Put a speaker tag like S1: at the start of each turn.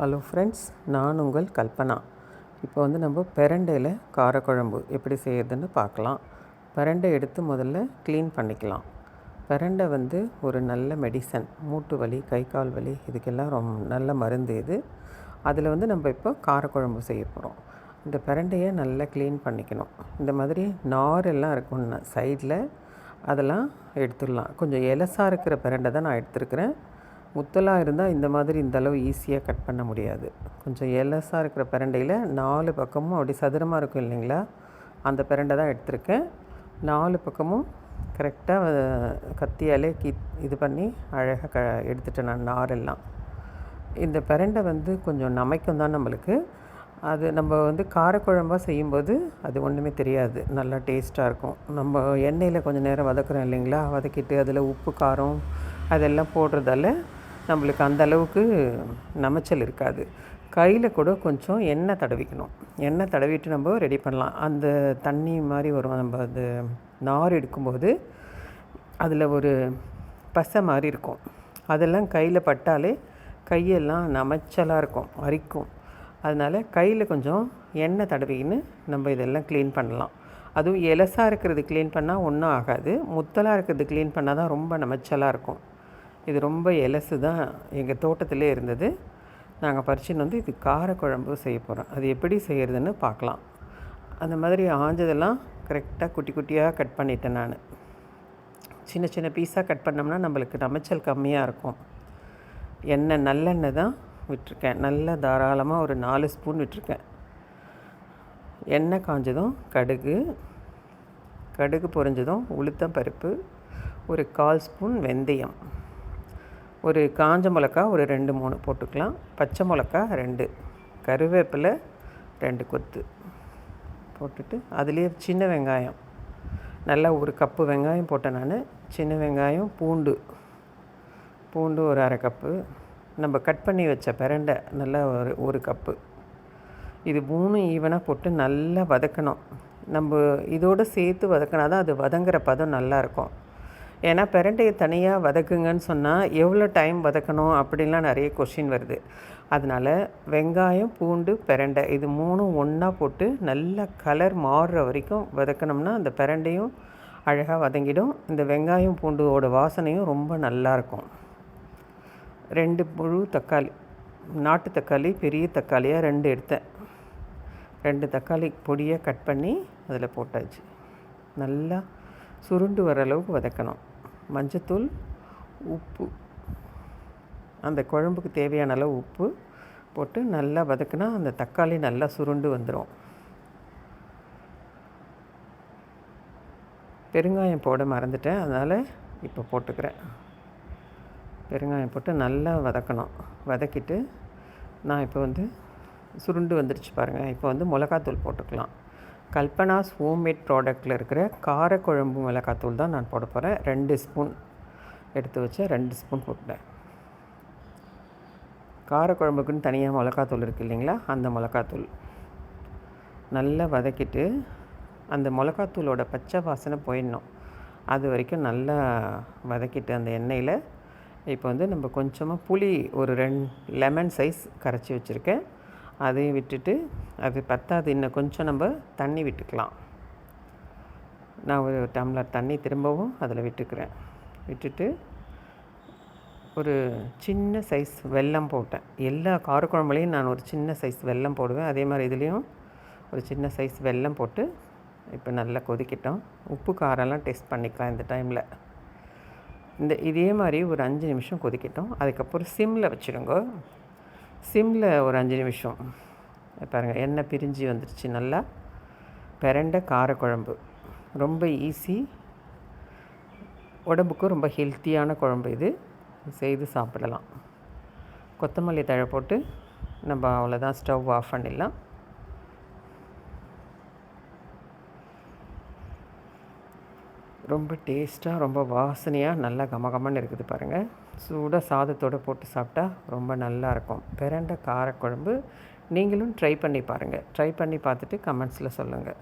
S1: Hello friends நான் உங்கள் கல்பனா. இப்போ வந்து நம்ம பிரண்டையில் காரக்குழம்பு எப்படி செய்யறதுன்னு பார்க்கலாம். பிரண்டை எடுத்து முதல்ல க்ளீன் பண்ணிக்கலாம். பிரண்டை வந்து ஒரு நல்ல மெடிசன் மூட்டு வலி கை கால் வலி இதுக்கெல்லாம் ரொம்ப நல்ல மருந்து இது. அதில் வந்து நம்ம இப்போ காரக்குழம்பு செய்ய போகிறோம் இந்த பிரண்டையை நல்லா க்ளீன் பண்ணிக்கணும். இந்த மாதிரி நார் எல்லாம் இருக்கும்னா சைடில் அதெல்லாம் எடுத்துடலாம். கொஞ்சம் எலசாக இருக்கிற பிரண்டை தான் நான் எடுத்துருக்கிறேன். முத்தலாக இருந்தால் இந்த மாதிரி இந்த அளவு ஈஸியாக கட் பண்ண முடியாது. கொஞ்சம் எலசாக இருக்கிற பிரண்டையில் நாலு பக்கமும் அப்படி சதுரமாக இருக்கும் இல்லைங்களா? அந்த பிரண்டை தான் எடுத்திருக்கேன். நாலு பக்கமும் கரெக்டாக கத்தியாலே கீ இது பண்ணி அழகாக க எடுத்துட்டேன் நான் நாரெல்லாம். இந்த பிரண்டை வந்து கொஞ்சம் நமைக்கும் தான் நம்மளுக்கு. அது நம்ம வந்து காரக்குழம்பாக செய்யும்போது அது ஒன்றுமே தெரியாது. நல்லா டேஸ்ட்டாக இருக்கும். நம்ம எண்ணெயில் கொஞ்சம் நேரம் வதக்குறோம் இல்லைங்களா? வதக்கிட்டு அதில் உப்பு காரம் அதெல்லாம் போடுறதால நம்மளுக்கு அந்த அளவுக்கு நமைச்சல் இருக்காது. கையில் கூட கொஞ்சம் எண்ணெய் தடவிக்கணும். எண்ணெய் தடவிட்டு நம்ம ரெடி பண்ணலாம். அந்த தண்ணி மாதிரி வரும். நம்ம அது நார் எடுக்கும்போது அதில் ஒரு பசை மாதிரி இருக்கும். அதெல்லாம் கையில் பட்டாலே கையெல்லாம் நமைச்சலாக இருக்கும். அரிக்கும். அதனால் கையில் கொஞ்சம் எண்ணெய் தடவிக்கின்னு நம்ம இதெல்லாம் க்ளீன் பண்ணலாம். அதுவும் எலசாக இருக்கிறது க்ளீன் பண்ணால் ஒன்றும் ஆகாது. முத்தலாக இருக்கிறது க்ளீன் பண்ணால் தான் ரொம்ப நமைச்சலாக இருக்கும். இது ரொம்ப எலசு தான் எங்கள் தோட்டத்திலே இருந்தது. நாங்கள் பறிச்சுன்னு வந்து இது காரக்குழம்பு செய்ய போகிறோம் அது எப்படி செய்கிறதுன்னு பார்க்கலாம். அந்த மாதிரி ஆஞ்சதெல்லாம் கரெக்டாக குட்டி குட்டியாக கட் பண்ணிட்டேன் நான். சின்ன சின்ன பீஸாக கட் பண்ணோம்னா நம்மளுக்கு நமைச்சல் கம்மியாக இருக்கும். எண்ணெய் நல்லெண்ணெய் தான் விட்டுருக்கேன். நல்ல தாராளமாக ஒரு நாலு ஸ்பூன் விட்டுருக்கேன். எண்ணெய் காஞ்சதும் கடுகு கடுகு பொரிஞ்சதும் உளுத்தம் பருப்பு ஒரு கால் ஸ்பூன் வெந்தயம். ஒரு காஞ்ச மிளகா ஒரு ரெண்டு மூணு போட்டுக்கலாம். பச்சை மிளகா ரெண்டு. கருவேப்பிலை ரெண்டு கொத்து போட்டுட்டு அதுலேயே சின்ன வெங்காயம். நல்லா ஒரு கப்பு வெங்காயம் போட்டேன் நான். சின்ன வெங்காயம் பூண்டு. பூண்டு ஒரு அரை கப்பு. நம்ம கட் பண்ணி வச்ச பிரண்டை நல்லா ஒரு ஒரு கப்பு. இது மூணு ஈவனாக போட்டு நல்லா வதக்கணும். நம்ம இதோடு சேர்த்து வதக்கினா தான் அது வதங்குற பதம் நல்லாயிருக்கும் ஏன்னா பிரண்டையை தனியாக வதக்குங்கன்னு சொன்னால் எவ்வளோ டைம் வதக்கணும் அப்படின்லாம் நிறைய கொஷின் வருது. அதனால் வெங்காயம் பூண்டு பிரண்டை இது மூணும் ஒன்றா போட்டு நல்ல கலர் மாறுற வரைக்கும் வதக்கணும்னா அந்த பிரண்டையும் அழகாக வதங்கிடும். இந்த வெங்காயம் பூண்டோட வாசனையும் ரொம்ப நல்லாயிருக்கும் ரெண்டு முழு தக்காளி நாட்டு தக்காளி பெரிய தக்காளியாக ரெண்டு எடுத்தேன். ரெண்டு தக்காளி பொடியாக கட் பண்ணி அதில் போட்டாச்சு. நல்லா சுருண்டு வர அளவுக்கு வதக்கணும். மஞ்சத்தூள் உப்பு. அந்த குழம்புக்கு தேவையான அளவு உப்பு போட்டு நல்லா வதக்குனா அந்த தக்காளி நல்லா சுருண்டு வந்துடும் பெருங்காயம் போட மறந்துட்டேன். அதனால் இப்போ போட்டுக்கிறேன். பெருங்காயம் போட்டு நல்லா வதக்கணும். வதக்கிட்டு நான் இப்போ வந்து சுருண்டு வந்துடுச்சு பாருங்கள் இப்போ வந்து மிளகாத்தூள் போட்டுக்கலாம். கல்பனாஸ் ஹோம்மேட் ப்ராடக்டில் இருக்கிற காரக்குழம்பு மிளகாத்தூள் தான் நான் போட போகிறேன் ரெண்டு ஸ்பூன் எடுத்து வச்சேன் ரெண்டு ஸ்பூன் போட்டேன் காரக்குழம்புக்குன்னு தனியாக மிளகாத்தூள் இருக்குது இல்லைங்களா? அந்த மிளகாத்தூள். நல்லா வதக்கிட்டு அந்த மிளகாத்தூளோட பச்சை வாசனை போயிடணும். அது வரைக்கும் நல்லா வதக்கிட்டு அந்த எண்ணெயில் இப்போ வந்து நம்ம கொஞ்சமாக புளி ஒரு ரெண்டு லெமன் சைஸ் கரைச்சி வச்சுருக்கேன். அதையும் விட்டுட்டு அது பத்தாது. இன்னும் கொஞ்சம் நம்ம தண்ணி விட்டுக்கலாம். நான் ஒரு டம்ளர் தண்ணி திரும்பவும் அதில் விட்டுக்கிறேன். விட்டுட்டு ஒரு சின்ன சைஸ் வெல்லம் போட்டேன். எல்லா காரக்குழம்புலையும் நான் ஒரு சின்ன சைஸ் வெல்லம் போடுவேன். அதே மாதிரி இதுலேயும் ஒரு சின்ன சைஸ் வெல்லம் போட்டு இப்போ நல்லா கொதிக்கிட்டோம். உப்பு காரெல்லாம் டெஸ்ட் பண்ணிக்கலாம் இந்த டைமில். இந்த இதே மாதிரி ஒரு அஞ்சு நிமிஷம் கொதிக்கிட்டோம். அதுக்கப்புறம் சிம்மில் வச்சுடுங்க. சிம்மில் ஒரு அஞ்சு நிமிஷம். பாருங்கள் எண்ணெய் பிரிஞ்சு வந்துடுச்சு நல்லா பிரண்ட காரக்குழம்பு. ரொம்ப ஈஸி உடம்புக்கும் ரொம்ப ஹெல்த்தியான குழம்பு இது. செய்து சாப்பிடலாம். கொத்தமல்லி தழை போட்டு நம்ம அவ்வளோதான் ஸ்டவ் ஆஃப் பண்ணிடலாம். ரொம்ப டேஸ்ட்டாக ரொம்ப வாசனையாக நல்லா கமகமன்னு இருக்குது பாருங்கள் சூடாக சாதத்தோடு போட்டு சாப்பிட்டா ரொம்ப நல்லாயிருக்கும். பிரண்டை காரக்குழம்பு நீங்களும் ட்ரை பண்ணி பாருங்கள் ட்ரை பண்ணி பார்த்துட்டு கமெண்ட்ஸில் சொல்லுங்கள்